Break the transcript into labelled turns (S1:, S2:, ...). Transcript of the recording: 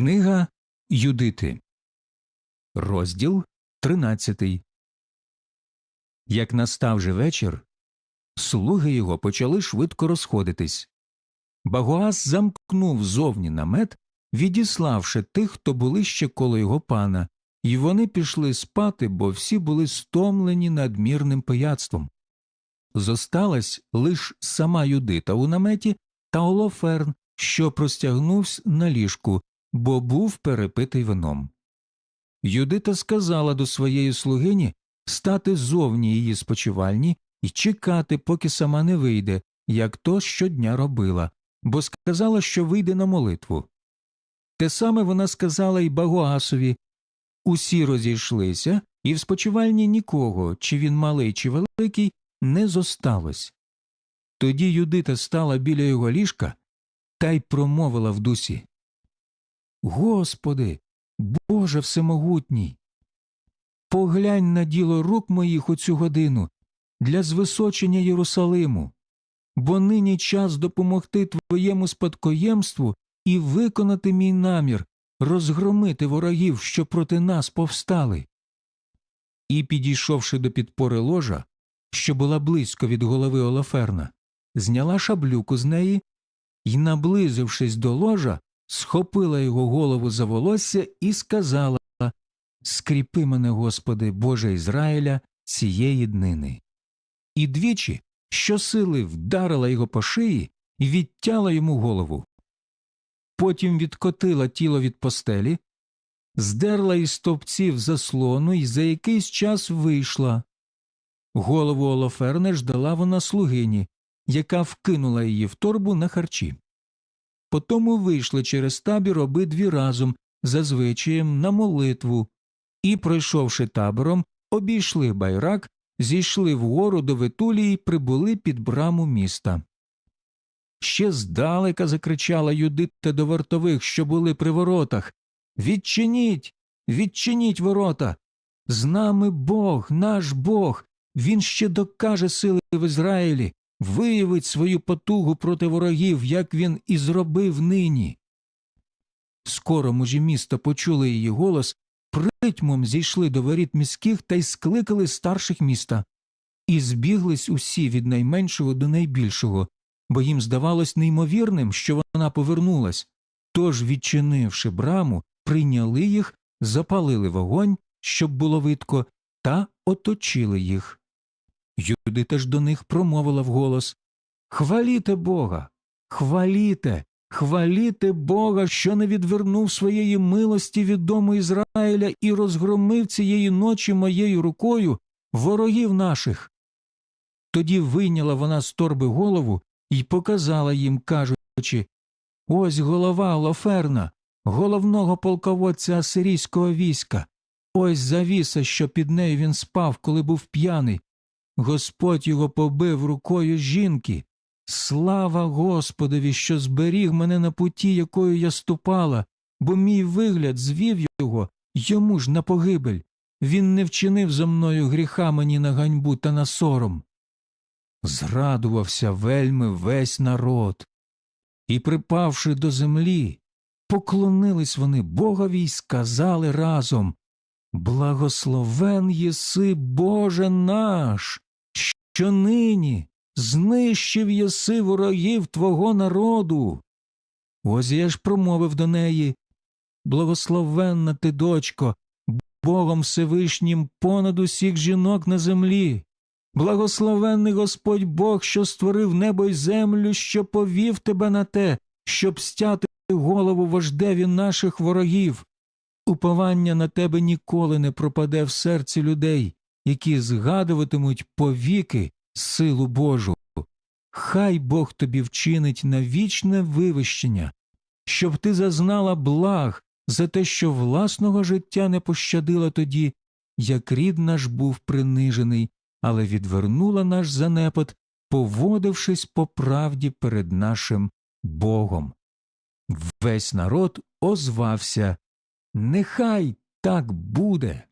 S1: Книга Юдити, розділ 13. Як настав же вечір, слуги його почали швидко розходитись. Багоас замкнув зовні намет, відіславши тих, хто були ще коло його пана, і вони пішли спати, бо всі були стомлені надмірним пияцтвом. Зосталась лиш сама Юдита у наметі та Олоферн, що простягнувся на ліжку, бо був перепитий вином. Юдита сказала до своєї слугині стати зовні її спочивальні і чекати, поки сама не вийде, як то щодня робила, бо сказала, що вийде на молитву. Те саме вона сказала й Багоасові усі розійшлися, і в спочивальні нікого, чи він малий, чи великий, не зосталось. Тоді Юдита стала біля його ліжка та й промовила в дусі Господи, Боже Всемогутній, поглянь на діло рук моїх у цю годину для звисочення Єрусалиму, бо нині час допомогти Твоєму спадкоємству і виконати мій намір, розгромити ворогів, що проти нас повстали. І, підійшовши до підпори ложа, що була близько від голови Олаферна, зняла шаблюку з неї і, наблизившись до ложа, схопила його голову за волосся і сказала Скріпи мене, Господи, Боже Ізраїля, цієї днини. І двічі щосили вдарила його по шиї і відтяла йому голову. Потім відкотила тіло від постелі, здерла із стовпців заслону і за якийсь час вийшла. Голову Олоферне ждала вона слугині, яка вкинула її в торбу на харчі. Потому вийшли через табір обидві разом, за звичаєм, на молитву, і, пройшовши табором, обійшли байрак, зійшли вгору до Ветулії й прибули під браму міста. Ще здалека закричала Юдитта до вартових, що були при воротах. Відчиніть, відчиніть ворота. З нами Бог, наш Бог, він ще докаже сили в Ізраїлі, виявить свою потугу проти ворогів, як він і зробив нині. Скоро мужі міста почули її голос, притьмом зійшли до воріт міських та й скликали старших міста. І збіглись усі від найменшого до найбільшого, бо їм здавалось неймовірним, що вона повернулась. Тож, відчинивши браму, прийняли їх, запалили вогонь, щоб було видко, та оточили їх. Юдита ж до них промовила вголос Хваліте Бога, хваліте, хваліте Бога, що не відвернув своєї милості від дому Ізраїля і розгромив цієї ночі моєю рукою ворогів наших. Тоді вийняла вона з торби голову і показала їм, кажучи Ось голова Лоферна, головного полководця асирійського війська, ось завіса, що під нею він спав, коли був п'яний. Господь його побив рукою жінки. Слава Господові, що зберіг мене на путі, якою я ступала, бо мій вигляд звів його йому ж на погибель. Він не вчинив за мною гріха мені на ганьбу та на сором. Зрадувався вельми весь народ. І, припавши до землі, поклонились вони Богові й сказали разом Благословен єси, Боже наш, що нині знищив єси ворогів Твого народу. Ось я ж промовив до неї Благословенна ти, дочко, Богом Всевишнім понад усіх жінок на землі. Благословенний Господь Бог, що створив небо й землю, що повів тебе на те, щоб стяти голову вождеві наших ворогів. Уповання на тебе ніколи не пропаде в серці людей, які згадуватимуть повіки силу Божу. Хай Бог тобі вчинить на вічне вивищення, щоб ти зазнала благ за те, що власного життя не пощадила тоді, як рід наш був принижений, але відвернула наш занепад, поводившись по правді перед нашим Богом. Весь народ озвався Нехай так буде.